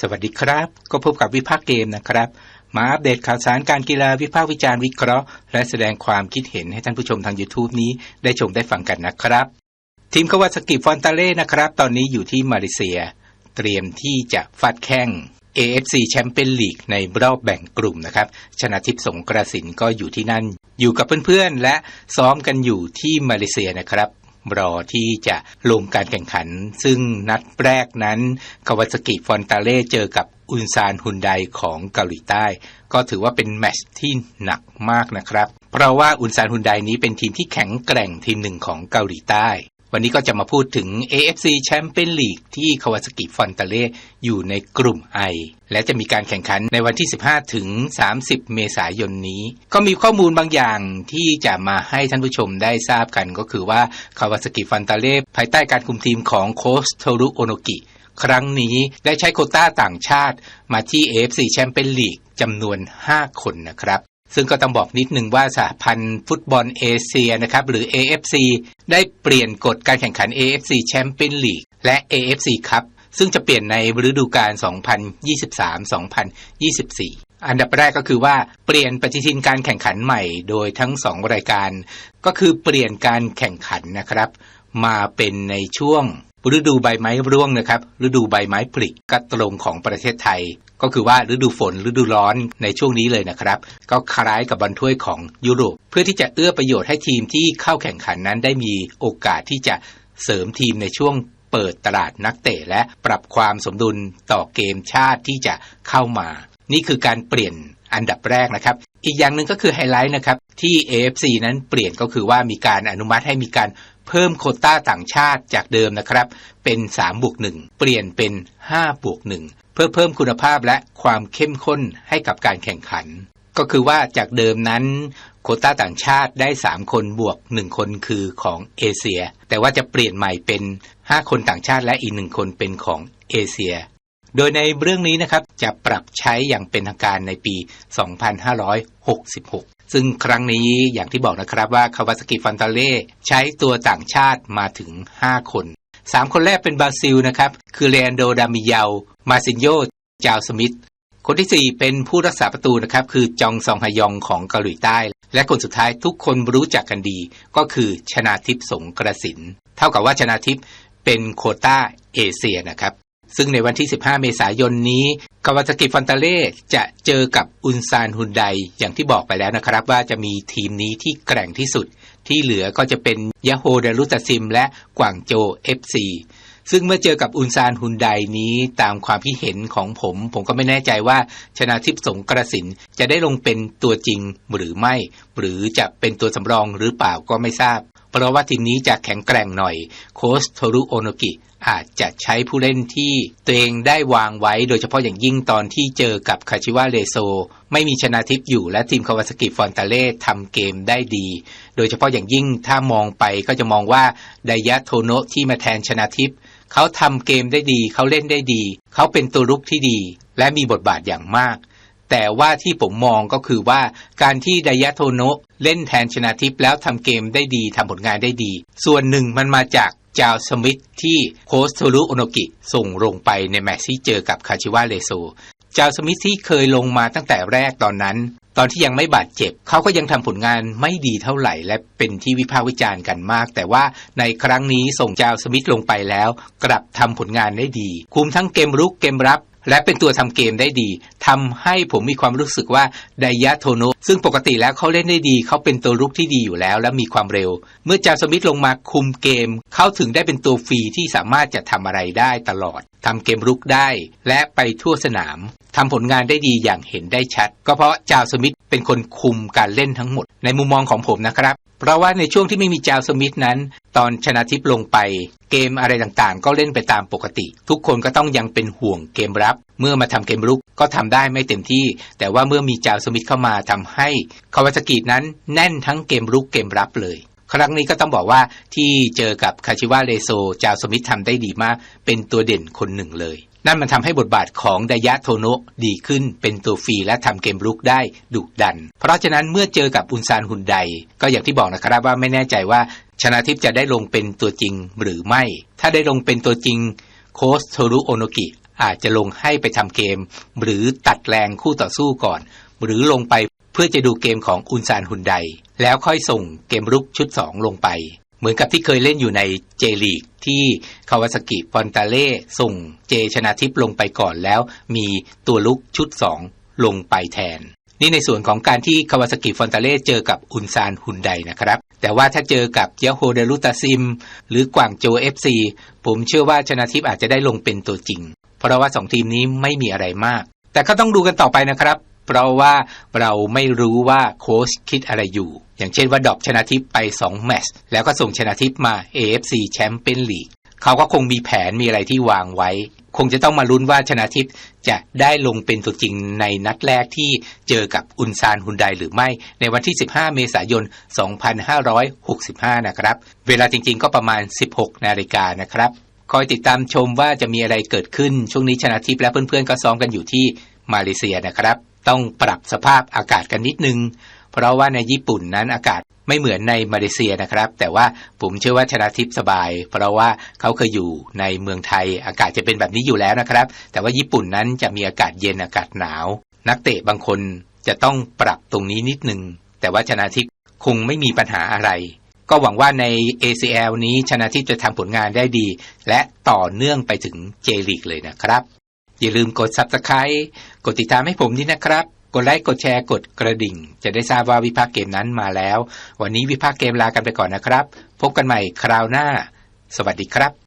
สวัสดีครับ ก็พบกับวิพากเกมนะครับ มาอัปเดตข่าวสารการกีฬาวิพากวิจารณ์วิเคราะห์ และแสดงความคิดเห็นให้ท่านผู้ชมทาง YouTube นี้ได้ชมได้ฟังกันนะครับ ทีมคาวาสกิฟอนตาเล่นะครับ ตอนนี้อยู่ที่มาเลเซีย เตรียมที่จะฟัดแข่ง AFC แชมเปี้ยนลีกในรอบแบ่งกลุ่มนะครับ ชนะทิพย์สงกระสินก็อยู่ที่นั่น อยู่กับเพื่อนๆ และซ้อมกันอยู่ที่มาเลเซียนะครับ รอที่จะลงการแข่งขัน ซึ่งนัดแรกนั้นคาวาสกิฟอนตาเล่เจอกับอุนซานฮุนไดของเกาหลีใต้ ก็ถือว่าเป็นแมตช์ที่หนักมากนะครับ เพราะว่าอุนซานฮุนไดนี้เป็นทีมที่แข็งแกร่งทีมหนึ่งของเกาหลีใต้ วันนี้ก็จะมาพูดถึง AFC แชมเปี้ยนลีกที่คาวาสกิฟอนตาเล่อยู่ในกลุ่ม I และจะมีการแข่งขันในวันที่ 15 ถึง 30 เมษายนนี้ ก็มีข้อมูลบางอย่างที่จะมาให้ท่านผู้ชมได้ทราบกันก็คือว่าคาวาสกิฟอนตาเล่ภายใต้การคุมทีมของโคชโทรุโอโนกิครั้งนี้ได้ใช้โคต้าต่างชาติมาที่ AFC แชมเปี้ยนลีกจำนวน 5 คนนะครับ ซึ่งก็ต้องบอกนิดหนึ่งว่าสหพันธ์ฟุตบอลเอเชียนะครับหรือ AFC ได้เปลี่ยนกฎการแข่งขัน AFC แชมเปี้ยนลีกและ AFC ครับซึ่งจะเปลี่ยนในฤดูกาล 2023-2024 อันดับแรกก็คือว่าเปลี่ยนปฏิทินการแข่งขันใหม่โดยทั้ง 2 รายการ ก็คือเปลี่ยนการแข่งขันนะครับ มาเป็นในช่วง ฤดูใบไม้ร่วงนะครับ ฤดูใบไม้ผลิก็ตรงของประเทศไทย ก็คือว่าฤดูฝนฤดูร้อนในช่วงนี้เลยนะครับ ก็คล้ายกับบอลถ้วยของยุโรป เพื่อที่จะเอื้อประโยชน์ให้ทีมที่เข้าแข่งขันนั้นได้มีโอกาสที่จะเสริมทีมในช่วงเปิดตลาดนักเตะและปรับความสมดุลต่อเกมชาติที่จะเข้ามา นี่คือการเปลี่ยน อันดับแรกนะครับ อีกอย่างหนึ่งก็คือไฮไลท์นะครับที่ AFC นั้นเปลี่ยนก็คือว่ามีการอนุมัติให้มีการเพิ่มโคต้าต่างชาติจากเดิมนะครับ เป็น3บวก1เปลี่ยนเป็น5บวก1เพื่อเพิ่มคุณภาพและความเข้มข้นให้กับการแข่งขัน ก็คือว่าจากเดิมนั้นโคต้าต่างชาติได้ 3 คนบวก 1 คนคือของเอเชีย แต่ว่าจะเปลี่ยนใหม่เป็น 5 คนต่างชาติและอีก 1 คนเป็นของเอเชีย โดยในเรื่องนี้นะครับจะปรับใช้อย่างเป็นทางการในปี 2566 ซึ่งครั้งนี้อย่างที่บอกนะครับว่าคาวาสกิฟันตาเล่ใช้ตัวต่างชาติมาถึง 5 คน 3 คนแรกเป็นบราซิลนะครับ คือเลนโด ดามิเยา มาซินโย จาวสมิธ คนที่ 4 เป็นผู้รักษาประตูนะครับ คือจองซองฮยองของเกาหลีใต้ และคนสุดท้ายทุกคนรู้จักกันดี ก็คือชนาทิพย์สงกระสิน เท่ากับว่าชนาทิพย์เป็นโคต้าเอเชียนะครับ ซึ่งในวันที่ 15 เมษายนนี้คาวาซากิฟอนตาเล่จะเจอกับอุนซานฮุนไดอย่างที่บอกไปแล้วนะครับ ว่าจะมีทีมนี้ที่แกร่งที่สุด ที่เหลือก็จะเป็นยาโฮเดรุตซิม และกวางโจ FC ซึ่งเมื่อเจอกับอุนซานฮุนไดนี้ตามความคิดเห็นของผม ผมก็ไม่แน่ใจว่าชนะทิพสงกระสินจะได้ลงเป็นตัวจริงหรือไม่ หรือจะเป็นตัวสำรองหรือเปล่าก็ไม่ทราบ เพราะว่าทีมนี้จะแข็งแกร่งหน่อย โค้ชโทรุโอโนกิอาจจะใช้ผู้เล่นที่ตัวเองได้วางไว้ โดยเฉพาะอย่างยิ่งตอนที่เจอกับคาชิวาเลโซ ไม่มีชนะทิพย์อยู่และทีมคาวาสกิฟอนตาเล่ทำเกมได้ดี โดยเฉพาะอย่างยิ่งถ้ามองไปก็จะมองว่าไดยะโทโนะที่มาแทนชนะทิพย์เขาทำเกมได้ดี เขาเล่นได้ดี เขาเป็นตัวรุกที่ดี และมีบทบาทอย่างมาก แต่ว่าที่ผมมองก็คือว่าการที่ไดยะโทโนะเล่นแทนชนะทิพย์แล้วทำเกมได้ดีทำผลงานได้ดี ส่วนหนึ่งมันมาจากจาวสมิธที่โค้ชโทรุโอโนกิส่งลงไปในแมตช์ที่เจอกับคาชิวาเลโซจาวสมิธที่เคยลงมาตั้งแต่แรกตอนนั้น ตอนที่ยังไม่บาดเจ็บ เขาก็ยังทำผลงานไม่ดีเท่าไหร่ และเป็นที่วิพากษ์วิจารณ์กันมาก แต่ว่าในครั้งนี้ส่งจาวสมิธลงไปแล้ว กลับทำผลงานได้ดี คุมทั้งเกมรุกเกมรับ และเป็นตัวทำเกมได้ดีทำให้ผมมีความรู้สึกว่าไดยะโทโนซึ่งปกติแล้วเขาเล่นได้ดี เขาเป็นตัวรุกที่ดีอยู่แล้ว และมีความเร็ว เมื่อจาวสมิธลงมาคุมเกม เขาถึงได้เป็นตัวฟรีที่สามารถจะทำอะไรได้ตลอดทำเกมรุกได้ และไปทั่วสนามทำผลงานได้ดีอย่างเห็นได้ชัด ก็เพราะจาวสมิธเป็นคนคุมการเล่นทั้งหมด ในมุมมองของผมนะครับ เพราะว่าในช่วงที่ไม่มีจาวสมิธนั้น ตอนชนะทิพย์ลงไป เกมอะไรต่างๆ ก็เล่นไปตามปกติ ทุกคนก็ต้องยังเป็นห่วงเกมรับ เมื่อมาทำเกมรุกก็ทำได้ไม่เต็มที่ แต่ว่าเมื่อมีจาวสมิธเข้ามาทำให้คาวาซากินั้นแน่นทั้งเกมรุกเกมรับเลย ครั้งนี้ก็ต้องบอกว่าที่เจอกับคาชิวาเลโซจาวสมิธทำได้ดีมาก เป็นตัวเด่นคนหนึ่งเลยนั่นมันทำให้บทบาทของไดยะโทโนะดีขึ้นเป็นตัวฟรีและทำเกมลุกได้ดุดัน เพราะฉะนั้นเมื่อเจอกับอุนซานฮุนได ก็อย่างที่บอกนะครับว่าไม่แน่ใจว่า ชนะทิพย์จะได้ลงเป็นตัวจริงหรือไม่ ถ้าได้ลงเป็นตัวจริง โค้ชโทรุโอโนกิอาจจะลงให้ไปทำเกม หรือตัดแรงคู่ต่อสู้ก่อน หรือลงไปเพื่อจะดูเกมของอุนซานฮุนได แล้วค่อยส่งเกมรุกชุด 2 ลงไป เหมือนกับที่เคยเล่นอยู่ในเจลีกที่คาวาสกิฟอนตาเล่ส่งเจชนาทิพย์ลงไปก่อนแล้ว มีตัวลุกชุด 2 ลงไปแทน นี่ในส่วนของการที่คาวาสกิฟอนตาเล่เจอกับอุนซานฮุนไดนะครับ แต่ว่าถ้าเจอกับเยโฮเดรุตาซิม หรือกวางโจเอฟซีผมเชื่อว่าชนาทิพย์อาจจะได้ลงเป็นตัวจริง เพราะว่าสองทีมนี้ไม่มีอะไรมาก แต่ก็ต้องดูกันต่อไปนะครับ เพราะว่าเราไม่รู้ว่าโค้ชคิดอะไรอยู่ อย่างเช่นว่าดรอปชนะทิพไป 2 แมตช์แล้วก็ส่งชนะทิพมา AFC แชมเปี้ยนลีกเขาก็คงมีแผนมีอะไรที่วางไว้ คงจะต้องมาลุ้นว่าชนะทิพย์จะได้ลงเป็นตัวจริงในนัดแรกที่เจอกับอุนซานฮุนไดหรือไม่ ในวันที่ 15 เมษายน 2565 นะครับ เวลาจริงๆก็ประมาณ 16 นาฬิกานะครับ คอยติดตามชมว่าจะมีอะไรเกิดขึ้น ช่วงนี้ชนะทิพย์และเพื่อนๆ ก็ซ้อมกันอยู่ที่มาเลเซียนะครับ ต้องปรับสภาพอากาศกันนิดนึง เพราะว่าในญี่ปุ่นนั้นอากาศ ไม่เหมือนในมาเลเซียนะครับ แต่ว่าผมเชื่อว่าชนะทิพย์สบาย เพราะว่าเขาเคยอยู่ในเมืองไทยอากาศจะเป็นแบบนี้อยู่แล้วนะครับ แต่ว่าญี่ปุ่นนั้นจะมีอากาศเย็นอากาศหนาว นักเตะบางคนจะต้องปรับตรงนี้นิดนึง แต่ว่าชนะทิพย์คงไม่มีปัญหาอะไร ก็หวังว่าใน ACL นี้ชนะทิพย์จะทำผลงานได้ดี และต่อเนื่องไปถึงเจลีกเลยนะครับ อย่าลืมกด Subscribe กดติดตามให้ผมนี่นะครับ กดไลค์กดแชร์กดกระดิ่ง จะได้ทราบว่าวิพากเกมนั้นมาแล้ว วันนี้วิพากเกมลากันไปก่อนนะครับ พบกันใหม่คราวหน้า สวัสดีครับ